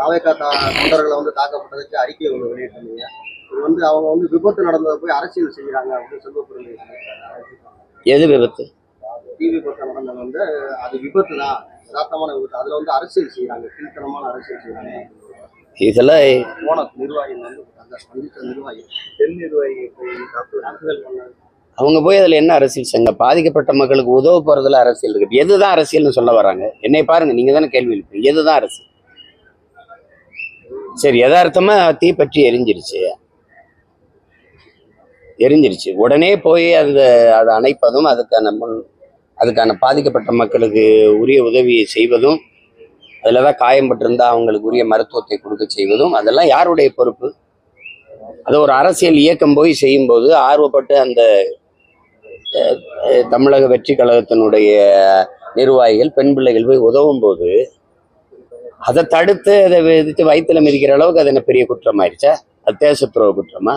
தாவேக்கா தொண்டர்களை வந்து தாக்கப்பட்டதுக்கு அறிக்கை ஒன்று வெளியிட்டிருந்தீங்க. இது வந்து அவங்க வந்து விபத்து நடந்ததை போய் அரசியல் செய்யறாங்க அப்படின்னு செல்வப்பிரமணி எது விபத்து? தீ விபத்து நடந்தது வந்து அது விபத்து தான். யதார்த்தமான விபத்து. அதுல வந்து அரசியல் செய்யறாங்க கீழ்த்தனமான அரசியல் செய்யறாங்க இதெல்லாம் போன அந்த சந்தித்த நிர்வாகி பெண் நிர்வாகி போய் தாக்கு- தாக்குதல் பண்ணாங்க அவங்க போய் அதில் என்ன அரசியல் செஞ்ச பாதிக்கப்பட்ட மக்களுக்கு உதவ போறதுல அரசியல் இருக்கு. எதுதான் அரசியல்னு சொல்ல வராங்க? என்னை பாருங்க நீங்க தானே கேள்வி எழுப்பீங்க எதுதான் அரசியல்? சரி யதார்த்தமா தீ பற்றி எரிஞ்சிருச்சு. எரிஞ்சிருச்சு. உடனே போய் அந்த அதை அணைப்பதும் அதுக்கான முன் அதுக்கான பாதிக்கப்பட்ட மக்களுக்கு உரிய உதவியை செய்வதும் அதில் தான் காயம்பட்டிருந்தால் அவங்களுக்கு உரிய மருத்துவத்தை கொடுக்க செய்வதும் அதெல்லாம் யாருடைய பொறுப்பு? அது ஒரு அரசியல் இயக்கம் போய் செய்யும்போது ஆர்வப்பட்டு அந்த தமிழக வெற்றி கழகத்தினுடைய நிர்வாகிகள் பெண் பிள்ளைகள் போய் உதவும் போது அதை தடுத்து அதை விதித்து வயிற்றுல மிதிக்கிற அளவுக்கு அது என்ன பெரிய குற்றமாயிருச்சா? அது தேசத்துறவு குற்றமா?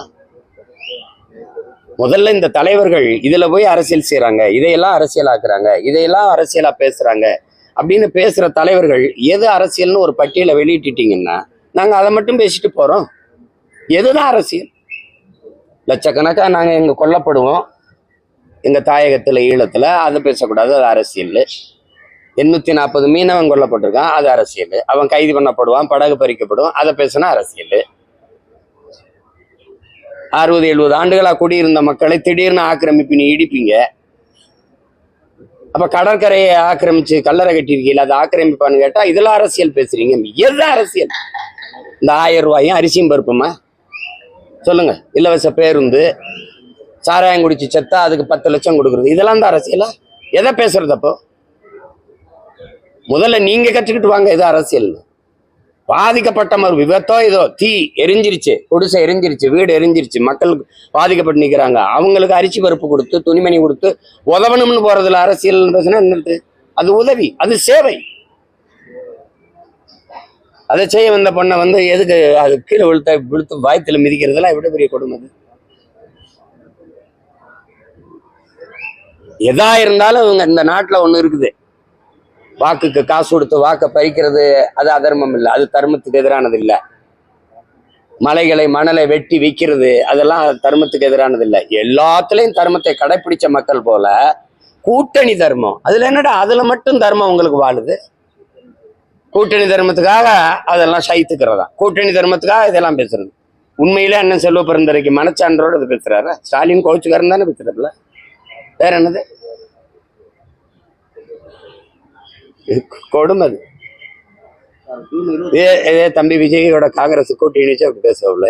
முதல்ல இந்த தலைவர்கள் இதுல போய் அரசியல் செய்கிறாங்க இதையெல்லாம் அரசியலாக்குறாங்க இதையெல்லாம் அரசியலா பேசுறாங்க அப்படின்னு பேசுற தலைவர்கள் எது அரசியல்னு ஒரு பட்டியலை வெளியிட்டுட்டீங்கன்னா நாங்க அதை மட்டும் பேசிட்டு போறோம். எதுதான் அரசியல்? லட்சக்கணக்காக நாங்க இங்கே கொல்லப்படுவோம். எங்கள் தாயகத்தில் ஈழத்துல அதை பேசக்கூடாது அது அரசியல் எண்ணூத்தி நாற்பது மீனவன் கொல்லப்பட்டிருக்கான். அது அரசியல். அவன் கைது பண்ணப்படுவான் படகு பறிக்கப்படும் அதை பேசினா அரசியல். அறுபது எழுபது ஆண்டுகளா குடியிருந்த மக்களை திடீர்னு ஆக்கிரமிப்பு இடிப்பீங்க. அப்ப கடற்கரையை ஆக்கிரமிச்சு கல்லறை கட்டியிருக்கீங்களா? அதை ஆக்கிரமிப்பான்னு கேட்டா இதெல்லாம் அரசியல் பேசுறீங்க. எது அரசியல்? இந்த ஆயிரம் ரூபாயும் அரிசியும் பருப்புமா? சொல்லுங்க. இலவச பேருந்து சாராயம் குடிச்சு செத்தா அதுக்கு பத்து லட்சம் கொடுக்குறது. இதெல்லாம் தான் அரசியலா? எதை பேசுறது அப்போ? முதல்ல நீங்க கற்றுக்கிட்டு வாங்க இது அரசியல். பாதிக்கப்பட்ட மறு விபத்தோ இதோ தீ எரிஞ்சிருச்சு குடிசை எரிஞ்சிருச்சு வீடு எரிஞ்சிருச்சு மக்கள் பாதிக்கப்பட்டு நிற்கிறாங்க அவங்களுக்கு அரிசி பருப்பு கொடுத்து துணிமணி கொடுத்து உதவணும்னு போறதுல அரசியல் என்னது? அது உதவி அது சேவை. அதை செய்ய வந்த பொண்ணை வந்து எதுக்கு அது கீழே விழுத்த விழுத்து வாய்த்துல மிதிக்கிறதுலாம் எவ்வளவு பெரிய கொடுமை அது? எதா இருந்தாலும் இவங்க இந்த நாட்டுல ஒண்ணு இருக்குது. வாக்குக்கு காசு கொடுத்து வாக்கை பறிக்கிறது அது அதர்மம் இல்லை. அது தர்மத்துக்கு எதிரானது இல்லை. மலைகளை மணலை வெட்டி விற்கிறது அதெல்லாம் தர்மத்துக்கு எதிரானது இல்லை. எல்லாத்துலயும் தர்மத்தை கடைப்பிடிச்ச மக்கள் போல கூட்டணி தர்மம். அதுல என்னடா? அதுல மட்டும் தர்மம் உங்களுக்கு வாழுது? கூட்டணி தர்மத்துக்காக அதெல்லாம் சைத்துக்கிறதா கூட்டணி தர்மத்துக்காக இதெல்லாம் பேசுறது. உண்மையிலே அண்ணன் செல்வ பிறந்தரைக்கு மனச்சான்றோடு அது பேசுறாரு. ஸ்டாலின் கோச்சுக்காரன் தானே பேசுறதுல வேற என்னது இது கொடுமை. இதே தம்பி விஜயோட காங்கிரஸ் கூட்டணி அப்படி பேசவில்ல